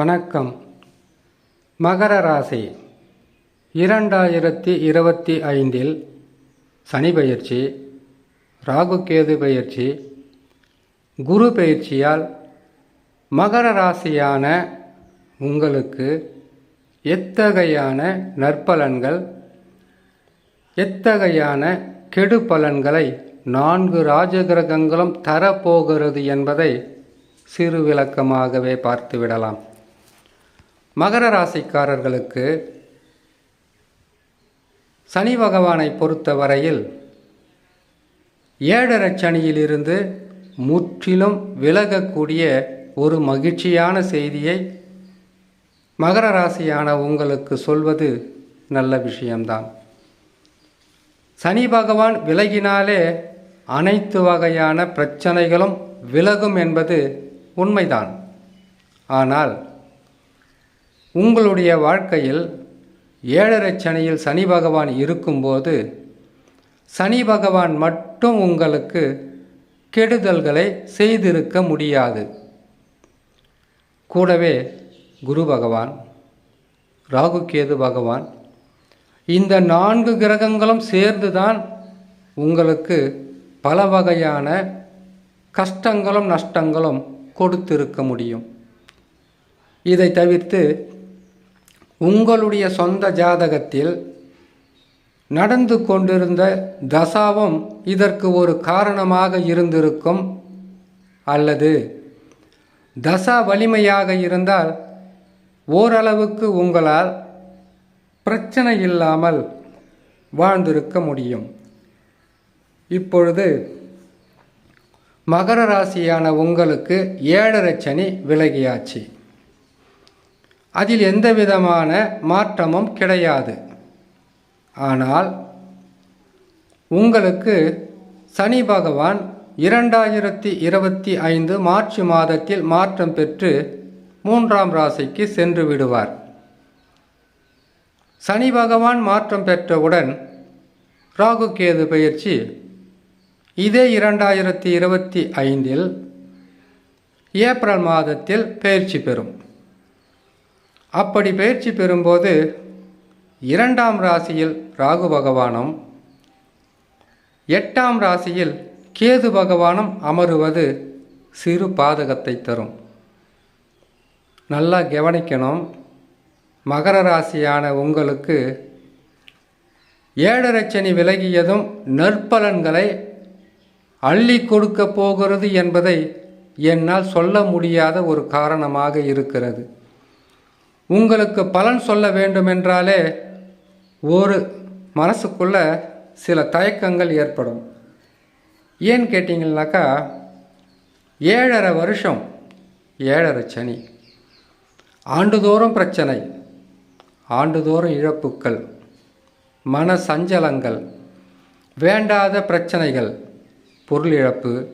வணக்கம். மகர ராசி இரண்டாயிரத்தி இருபத்தி ஐந்தில் சனி பயிற்சி ராகுகேது பயிற்சி குரு பயிற்சியால் மகர ராசியான உங்களுக்கு எத்தகையான நற்பலன்கள் எத்தகையான கெடு பலன்களை நான்கு ராஜகிரகங்களும் தரப்போகிறது என்பதை சிறு விளக்கமாகவே பார்த்துவிடலாம். மகர ராசிக்காரர்களுக்கு சனி பகவானை பொறுத்தவரையில் ஏழரை சனியிலிருந்து முற்றிலும் விலகக்கூடிய ஒரு மகிழ்ச்சியான செய்தியை மகர ராசியான உங்களுக்கு சொல்வது நல்ல விஷயம்தான். சனி பகவான் விலகினாலே அனைத்து வகையான பிரச்சனைகளும் விலகும் என்பது உண்மைதான். ஆனால் உங்களுடைய வாழ்க்கையில் ஏழரை சனியில் சனி பகவான் இருக்கும்போது சனி பகவான் மட்டும் உங்களுக்கு கெடுதல்களை செய்திருக்க முடியாது. கூடவே குரு பகவான் ராகுகேது பகவான் இந்த நான்கு கிரகங்களும் சேர்ந்து தான் உங்களுக்கு பல வகையான கஷ்டங்களும் நஷ்டங்களும் கொடுத்திருக்க முடியும். இதை தவிர்த்து உங்களுடைய சொந்த ஜாதகத்தில் நடந்து கொண்டிருந்த தசாவும் இதற்கு ஒரு காரணமாக இருந்திருக்கும் அல்லது தசா வலிமையாக இருந்தால் ஓரளவுக்கு உங்களால் பிரச்சனை இல்லாமல் வாழ்ந்திருக்க முடியும். இப்பொழுது மகர ராசியான உங்களுக்கு ஏழரை சனி விலகியாச்சு. அதில் எந்த விதமான மாற்றமும் கிடையாது. ஆனால் உங்களுக்கு சனி பகவான் இரண்டாயிரத்தி இருபத்தி ஐந்து மார்ச் மாதத்தில் மாற்றம் பெற்று மூன்றாம் ராசிக்கு சென்று விடுவார். சனி பகவான் மாற்றம் பெற்றவுடன் ராகு கேது பயிற்சி இதே இரண்டாயிரத்தி இருபத்தி ஐந்தில் ஏப்ரல் மாதத்தில் பயிற்சி பெறும். அப்படி பயிற்சி பெறும்போது இரண்டாம் ராசியில் ராகு பகவானும் எட்டாம் ராசியில் கேது பகவானும் அமருவது சிறு பாதகத்தை தரும். நல்லா கவனிக்கணும். மகர ராசியான உங்களுக்கு ஏழரை சனி விலகியதும் நற்பலன்களை அள்ளி கொடுக்க போகிறது என்பதை என்னால் சொல்ல முடியாத ஒரு காரணமாக இருக்கிறது. உங்களுக்கு பலன் சொல்ல வேண்டுமென்றாலே ஒரு மனசுக்குள்ள சில தயக்கங்கள் ஏற்படும். ஏன்னு கேட்டிங்கனாக்கா ஏழரை வருஷம் ஏழரை சனி. ஆண்டுதோறும் பிரச்சனை ஆண்டுதோறும் இழப்புக்கள் மன சஞ்சலங்கள் வேண்டாத பிரச்சனைகள் பொருள் இழப்பு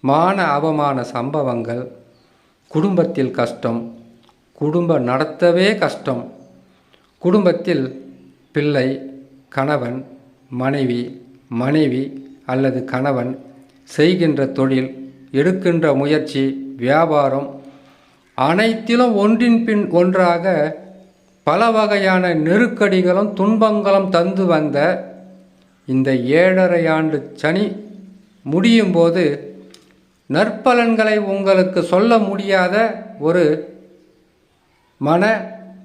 மான அவமான சம்பவங்கள் குடும்பத்தில் கஷ்டம் குடும்பம் நடத்தவே கஷ்டம். குடும்பத்தில் பிள்ளை கணவன் மனைவி மனைவி அல்லது கணவன் செய்கின்ற தொழில் எடுக்கின்ற முயற்சி வியாபாரம் அனைத்திலும் ஒன்றின் பின் ஒன்றாக பல வகையான நெருக்கடிகளும் துன்பங்களும் தந்து வந்த இந்த ஏழரை ஆண்டு சனி முடியும் போது நற்பலன்களை உங்களுக்கு சொல்ல முடியாத ஒரு மன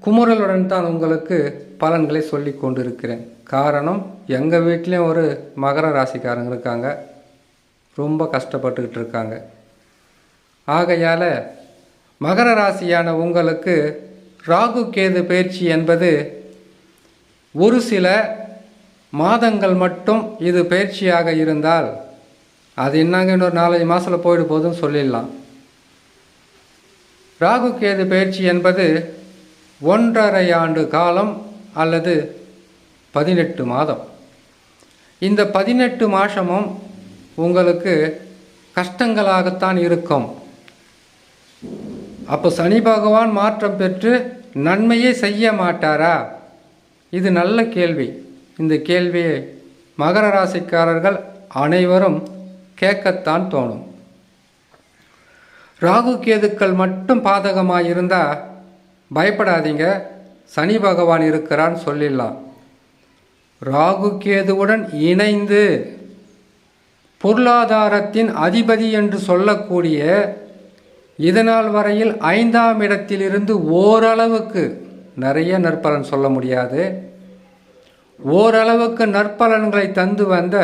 குமுறலுடன் தான் உங்களுக்கு பலன்களை சொல்லி கொண்டிருக்கிறேன். காரணம் எங்கள் வீட்லேயும் ஒரு மகர ராசிக்காரங்க இருக்காங்க. ரொம்ப கஷ்டப்பட்டுக்கிட்டு இருக்காங்க. ஆகையால் மகர ராசியான உங்களுக்கு ராகு கேது பயிற்சி என்பது ஒரு சில மாதங்கள் மட்டும் இது பயிற்சியாக இருந்தால் அது என்னங்க இன்னொரு நாலஞ்சு மாதத்தில் போயிட்டு போகுதுன்னு சொல்லிடலாம். ராகு கேது பயிற்சி என்பது ஒன்றரை ஆண்டு காலம் அல்லது பதினெட்டு மாதம். இந்த பதினெட்டு மாதமும் உங்களுக்கு கஷ்டங்களாகத்தான் இருக்கும். அப்போ சனி பகவான் மாற்றம் பெற்று நன்மையே செய்ய மாட்டாரா? இது நல்ல கேள்வி. இந்த கேள்வியை மகர ராசிக்காரர்கள் அனைவரும் கேட்கத்தான் தோணும். ராகு கேதுக்கள் மட்டும் பாதகமாக இருந்தால் பயப்படாதீங்க. சனி பகவான் இருக்கிறான்னு சொல்லிடலாம். ராகு கேதுவுடன் இணைந்து பொருளாதாரத்தின் அதிபதி என்று சொல்லக்கூடிய இதனால் வரையில் ஐந்தாம் இடத்திலிருந்து ஓரளவுக்கு நிறைய நற்பலன் சொல்ல முடியாது. ஓரளவுக்கு நற்பலன்களை தந்து வந்த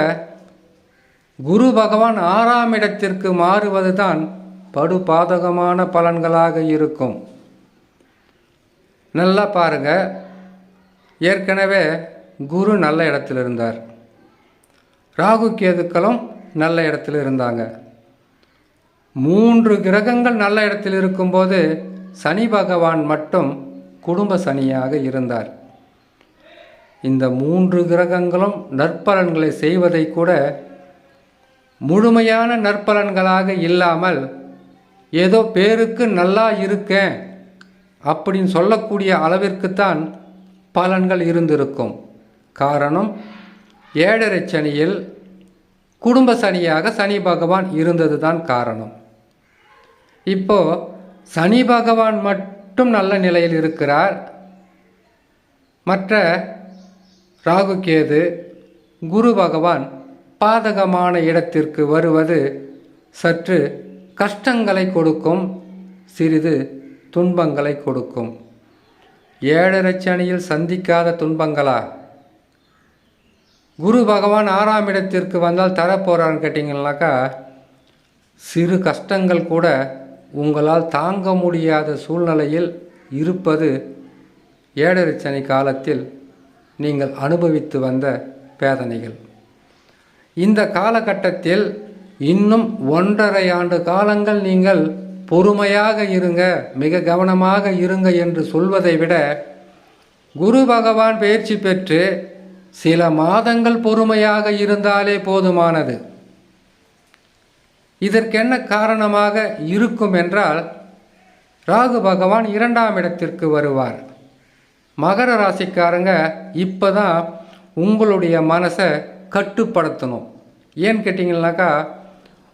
குரு பகவான் ஆறாம் இடத்திற்கு மாறுவதுதான் படுபாதகமான பலன்களாக இருக்கும். நல்லா பாருங்க. ஏற்கனவே குரு நல்ல இடத்துல இருந்தார். ராகு கேதுக்களும் நல்ல இடத்துல இருந்தாங்க. மூன்று கிரகங்கள் நல்ல இடத்தில் இருக்கும்போது சனி பகவான் மட்டும் குடும்ப சனியாக இருந்தார். இந்த மூன்று கிரகங்களும் நற்பலன்களை செய்வதை கூட முழுமையான நற்பலன்களாக இல்லாமல் ஏதோ பேருக்கு நல்லா இருக்கேன் அப்படின்னு சொல்லக்கூடிய அளவிற்குத்தான் பலன்கள் இருந்திருக்கும். காரணம் ஏழரை சனியில் குடும்ப சனியாக சனி பகவான் இருந்தது தான் காரணம். இப்போ சனி பகவான் மட்டும் நல்ல நிலையில் இருக்கிறார். மற்ற ராகு கேது குரு பகவான் பாதகமான இடத்திற்கு வருவது சற்று கஷ்டங்களை கொடுக்கும் சிறிது துன்பங்களை கொடுக்கும். ஏழரை சனியில் சந்திக்காத துன்பங்களா? குரு பகவான் ஆறாம் இடத்திற்கு வந்தால் தரப்போகிறான்னு கேட்டிங்கனாக்கா சிறு கஷ்டங்கள் கூட உங்களால் தாங்க முடியாத சூழ்நிலையில் இருப்பது ஏழரை சனி காலத்தில் நீங்கள் அனுபவித்து வந்த வேதனைகள். இந்த காலகட்டத்தில் இன்னும் ஒன்றரை ஆண்டு காலங்கள் நீங்கள் பொறுமையாக இருங்க மிக கவனமாக இருங்க என்று சொல்வதை விட குரு பகவான் பயிற்சி பெற்று சில மாதங்கள் பொறுமையாக இருந்தாலே போதுமானது. இதற்கென்ன காரணமாக இருக்கும் என்றால் ராகு பகவான் இரண்டாம் இடத்திற்கு வருவார். மகர ராசிக்காரங்க இப்போ தான் உங்களுடைய மனசை கட்டுப்படுத்தணும். ஏன்னு கேட்டிங்கனாக்கா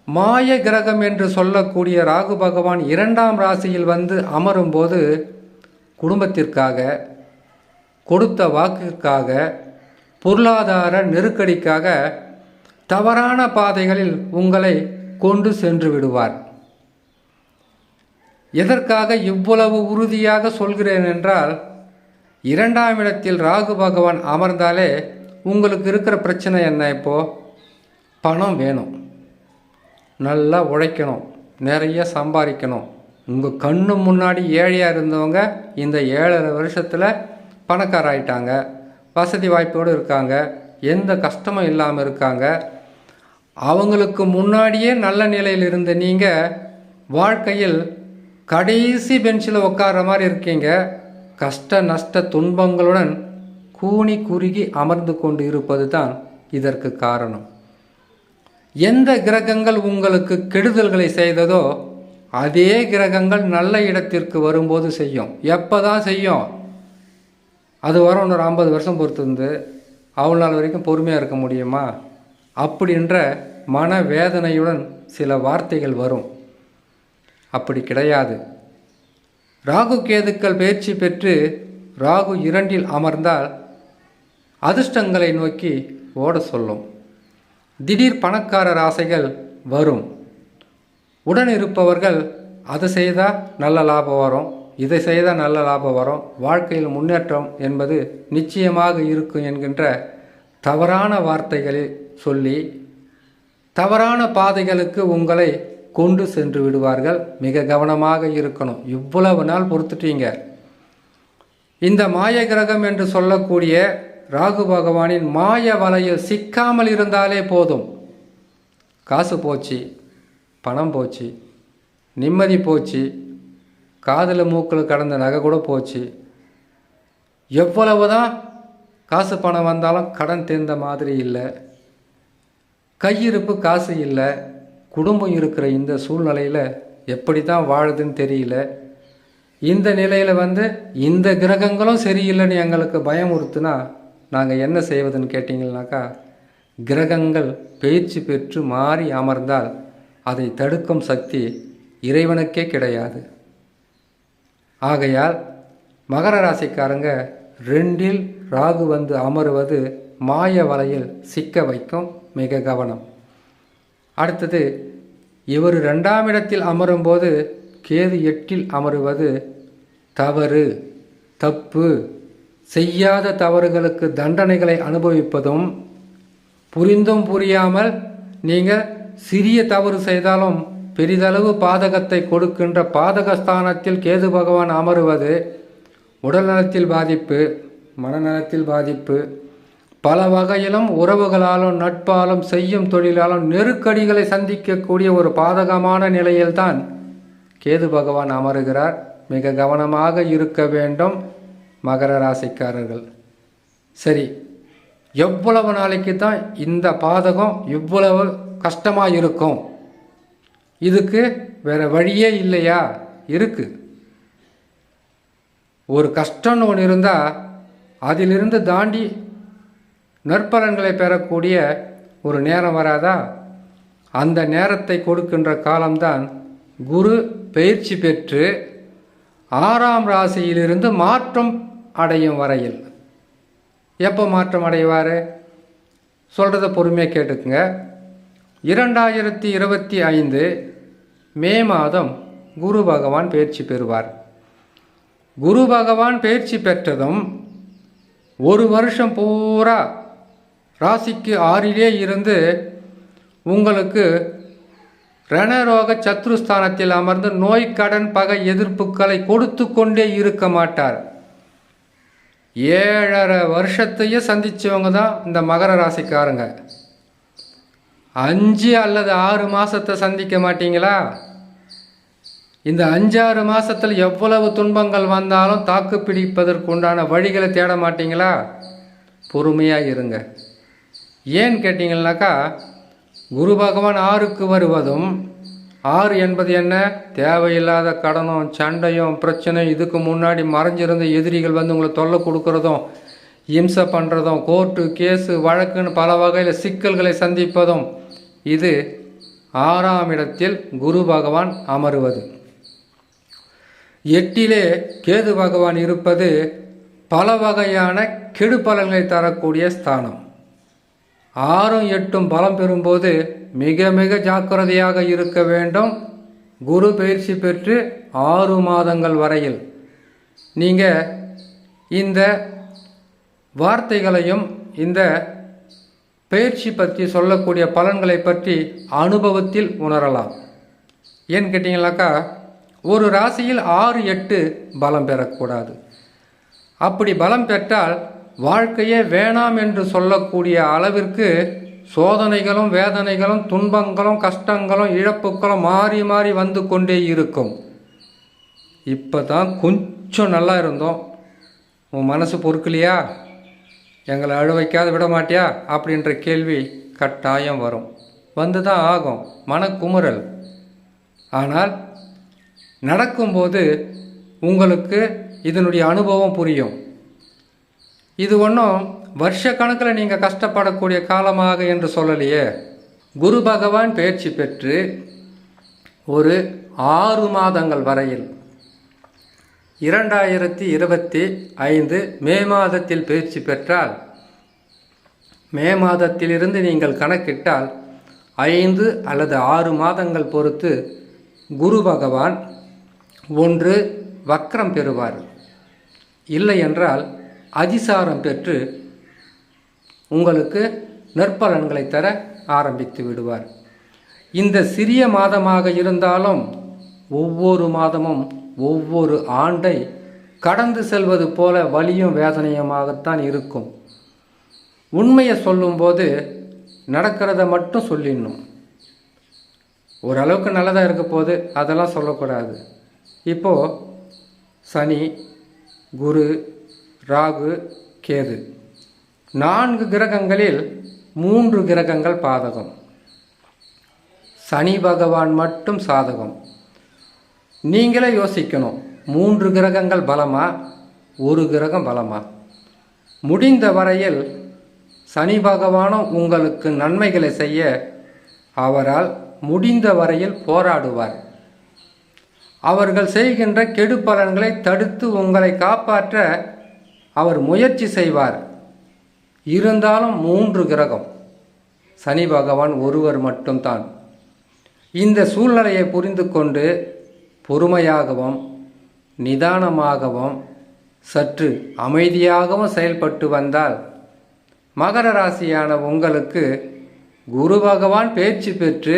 மாய கிரகம் என்று சொல்லக்கூடிய ராகு பகவான் இரண்டாம் ராசியில் வந்து அமரும்போது குடும்பத்திற்காக கொடுத்த வாக்கிற்காக பொருளாதார நெருக்கடிக்காக தவறான பாதைகளில் உங்களை கொண்டு சென்று விடுவார். எதற்காக இவ்வளவு உறுதியாக சொல்கிறேன் என்றால் இரண்டாம் இடத்தில் ராகு பகவான் அமர்ந்தாலே உங்களுக்கு இருக்கிற பிரச்சனை என்ன இப்போ? பணம் வேணும். நல்லா உழைக்கணும் நிறைய சம்பாதிக்கணும். உங்கள் கண்ணு முன்னாடி ஏழையாக இருந்தவங்க இந்த ஏழரை வருஷத்தில் பணக்காராயிட்டாங்க வசதி வாய்ப்போடு இருக்காங்க எந்த கஷ்டமும் இல்லாமல் இருக்காங்க. அவங்களுக்கு முன்னாடியே நல்ல நிலையில் இருந்த நீங்கள் வாழ்க்கையில் கடைசி பெஞ்சில் உட்கார்ற மாதிரி இருக்கீங்க. கஷ்ட நஷ்ட துன்பங்களுடன் கூனி குறுகி அமர்ந்து கொண்டு இருப்பது தான் இதற்கு காரணம். எந்த கிரகங்கள் உங்களுக்கு கெடுதல்களை செய்ததோ அதே கிரகங்கள் நல்ல இடத்திற்கு வரும்போது செய்யும். எப்போ தான் செய்யும்? அது வர இன்னொரு ஐம்பது வருஷம் பொறுத்திருந்து அவ்வளோ நாள் வரைக்கும் பொறுமையாக இருக்க முடியுமா? அப்படின்ற மன வேதனையுடன் சில வார்த்தைகள் வரும். அப்படி கிடையாது. ராகு கேதுக்கள் பயிற்சி பெற்று ராகு இரண்டில் அமர்ந்தால் அதிர்ஷ்டங்களை நோக்கி ஓட சொல்லும். திடீர் பணக்காரர் ஆசைகள் வரும். உடன் இருப்பவர்கள் அதை செய்தால் நல்ல லாபம் வரும் இதை செய்தால் நல்ல லாபம் வரும். வாழ்க்கையில் முன்னேற்றம் என்பது நிச்சயமாக இருக்கும் என்கின்ற தவறான வார்த்தைகளை சொல்லி தவறான பாதைகளுக்கு உங்களை கொண்டு சென்று விடுவார்கள். மிக கவனமாக இருக்கணும். இவ்வளவு நாள் பொறுத்துட்டீங்க. இந்த மாய கிரகம் என்று சொல்லக்கூடிய ராகு பகவானின் மாய வலையில் சிக்காமல் இருந்தாலே போதும். காசு போச்சு பணம் போச்சு நிம்மதி போச்சு காதில் மூக்கில் கடந்த நகை கூட போச்சு. எவ்வளவு தான் காசு பணம் வந்தாலும் கடன் தீர்ந்த மாதிரி இல்லை. கையிருப்பு காசு இல்லை. குடும்பம் இருக்கிற இந்த சூழ்நிலையில் எப்படி தான் வாழுதுன்னு தெரியல. இந்த நிலையில் வந்து இந்த கிரகங்களும் சரியில்லைன்னு எங்களுக்கு பயமுறுத்துனா நாங்கள் என்ன செய்வதுன்னு கேட்டிங்கனாக்கா கிரகங்கள் பேச்சு பெற்று மாறி அமர்ந்தால் அதை தடுக்கும் சக்தி இறைவனுக்கே கிடையாது. ஆகையால் மகர ராசிக்காரங்க ரெண்டில் ராகு வந்து அமருவது மாய வலையில் சிக்க வைக்கும் மிக கவனம். அடுத்தது இவர் ரெண்டாம் இடத்தில் அமரும்போது கேது எட்டில் அமருவது தவறு தப்பு. செய்யாத தவறுகளுக்கு தண்டனைகளை அனுபவிப்பதும் புரிந்தும் புரியாமல் நீங்கள் சிறிய தவறு செய்தாலும் பெரிதளவு பாதகத்தை கொடுக்கின்ற பாதகஸ்தானத்தில் கேது பகவான் அமருவது உடல்நலத்தில் பாதிப்பு மனநலத்தில் பாதிப்பு. பல வகையிலும் உறவுகளாலும் நட்பாலும் செய்யும் தொழிலாலும் நெருக்கடிகளை சந்திக்கக்கூடிய ஒரு பாதகமான நிலையில்தான் கேது பகவான் அமருகிறார். மிக கவனமாக இருக்க வேண்டும். மகர ராசிக்காரர்கள். சரி எவ்வளவு நாளைக்கு தான் இந்த பாதகம் இவ்வளவு கஷ்டமாக இருக்கும் இதுக்கு வேறு வழியே இல்லையா? இருக்குது ஒரு கஷ்டம்னு ஒன்று இருந்தால் அதிலிருந்து தாண்டி நற்பலன்களை பெறக்கூடிய ஒரு நேரம் வராதா? அந்த நேரத்தை கொடுக்கின்ற காலம்தான் குரு பயிற்சி பெற்று ஆறாம் ராசியிலிருந்து மாற்றம் அடையும் வரையில். எப்போ மாற்றம் அடைவார்? சொல்கிறத பொறுமையாக கேட்டுக்குங்க. இரண்டாயிரத்தி இருபத்தி ஐந்து மே மாதம் குரு பகவான் பயிற்சி பெறுவார். குரு பகவான் பயிற்சி பெற்றதும் ஒரு வருஷம் பூரா ராசிக்கு ஆறிலே இருந்து உங்களுக்கு ரணரோக சத்ருஸ்தானத்தில் அமர்ந்து நோய் கடன் பகை எதிர்ப்புகளை கொடுத்து கொண்டே இருக்க மாட்டார். ஏழரை வருஷத்தையும் சந்தித்தவங்க தான் இந்த மகர ராசிக்காரங்க. அஞ்சு அல்லது ஆறு மாதத்தை சந்திக்க மாட்டீங்களா? இந்த அஞ்சாறு மாதத்தில் எவ்வளவு துன்பங்கள் வந்தாலும் தாக்கு பிடிப்பதற்கு உண்டான வழிகளை தேட மாட்டீங்களா? பொறுமையாக இருங்க. ஏன் கேட்டிங்கன்னாக்கா குரு பகவான் ஆறுக்கு வருவதும் ஆறு என்பது என்ன? தேவையில்லாத கடனும் சண்டையும் பிரச்சனை இதுக்கு முன்னாடி மறைஞ்சிருந்த எதிரிகள் வந்து உங்களை தொல்லை கொடுக்கறதும் இம்சை பண்ணுறதும் கோர்ட்டு கேஸு வழக்குன்னு பல வகையில் சிக்கல்களை சந்திப்பதும் இது ஆறாம் இடத்தில் குரு பகவான் அமருவது. எட்டிலே கேது பகவான் இருப்பது பல வகையான கெடுபலன்களை தரக்கூடிய ஸ்தானம். ஆறும் எட்டும் பலம் பெறும்போது மிக மிக ஜாக்கிரதையாக இருக்க வேண்டும். குரு பயிற்சி பெற்று ஆறு மாதங்கள் வரையில். நீங்கள் இந்த வார்த்தைகளையும் இந்த பயிற்சி பற்றி சொல்லக்கூடிய பலன்களை பற்றி அனுபவத்தில் உணரலாம். ஏன்னு கேட்டிங்கனாக்கா ஒரு ராசியில் ஆறு எட்டு பலம் பெறக்கூடாது. அப்படி பலம் பெற்றால் வாழ்க்கையே வேணாம் என்று சொல்லக்கூடிய அளவிற்கு சோதனைகளும் வேதனைகளும் துன்பங்களும் கஷ்டங்களும் இழப்புகளும் மாறி மாறி வந்து கொண்டே இருக்கும். இப்போ தான் கொஞ்சம் நல்லா இருந்தோம். உன் மனசு பொறுக்கலையா? எங்களை அழுவைக்காது விட மாட்டியா? அப்படின்ற கேள்வி கட்டாயம் வரும். வந்து தான் ஆகும். மனக்குமுறல். ஆனால் நடக்கும்போது உங்களுக்கு இதனுடைய அனுபவம் புரியும். இது ஒன்றும் வருஷ கணக்கில் நீங்கள் கஷ்டப்படக்கூடிய காலமாக என்று சொல்லலையே. குரு பகவான் பயிற்சி பெற்று ஒரு ஆறு மாதங்கள் வரையில் இரண்டாயிரத்தி இருபத்தி ஐந்து மே மாதத்தில் பயிற்சி பெற்றால் மே மாதத்திலிருந்து நீங்கள் கணக்கிட்டால் ஐந்து அல்லது ஆறு மாதங்கள் பொறுத்து குரு பகவான் ஒன்று வக்ரம் பெறுவார். இல்லை என்றால் அதிசாரம் பெற்று உங்களுக்கு நற்பலன்களை தர ஆரம்பித்து விடுவார். இந்த சிறிய மாதமாக இருந்தாலும் ஒவ்வொரு மாதமும் ஒவ்வொரு ஆண்டை கடந்து செல்வது போல வலியும் வேதனையுமாகத்தான் இருக்கும். உண்மையை சொல்லும்போது நடக்கிறத மட்டும் சொல்லிடணும். ஓரளவுக்கு நல்லதாக இருக்க போது அதெல்லாம் சொல்லக்கூடாது. இப்போது சனி குரு ராகு கேது. நான்கு கிரகங்களில் மூன்று கிரகங்கள் பாதகம். சனி பகவான் மட்டும் சாதகம். நீங்களே யோசிக்கணும் மூன்று கிரகங்கள் பலமா ஒரு கிரகம் பலமா? முடிந்த வரையில் சனி பகவானும் உங்களுக்கு நன்மைகளை செய்ய அவரால் முடிந்த வரையில் போராடுவார். அவர்கள் செய்கின்ற கெடு பலன்களை தடுத்து உங்களை காப்பாற்ற அவர் முயற்சி செய்வார். இருந்தாலும் மூன்று கிரகம். சனி பகவான் ஒருவர் மட்டும்தான். இந்த சூழ்நிலையை புரிந்து கொண்டு பொறுமையாகவும் நிதானமாகவும் சற்று அமைதியாகவும் செயல்பட்டு வந்தால் மகர ராசியான உங்களுக்கு குரு பகவான் பேச்சு பெற்று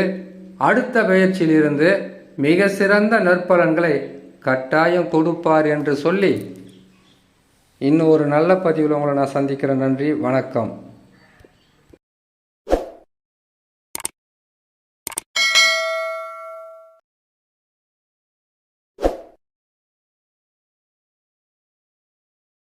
அடுத்த பயிற்சியிலிருந்து மிக சிறந்த நற்பலன்களை கட்டாயம் கொடுப்பார் என்று சொல்லி இன்னும் ஒரு நல்ல பதிவில் உங்களை நான் சந்திக்கிறேன். நன்றி. வணக்கம்.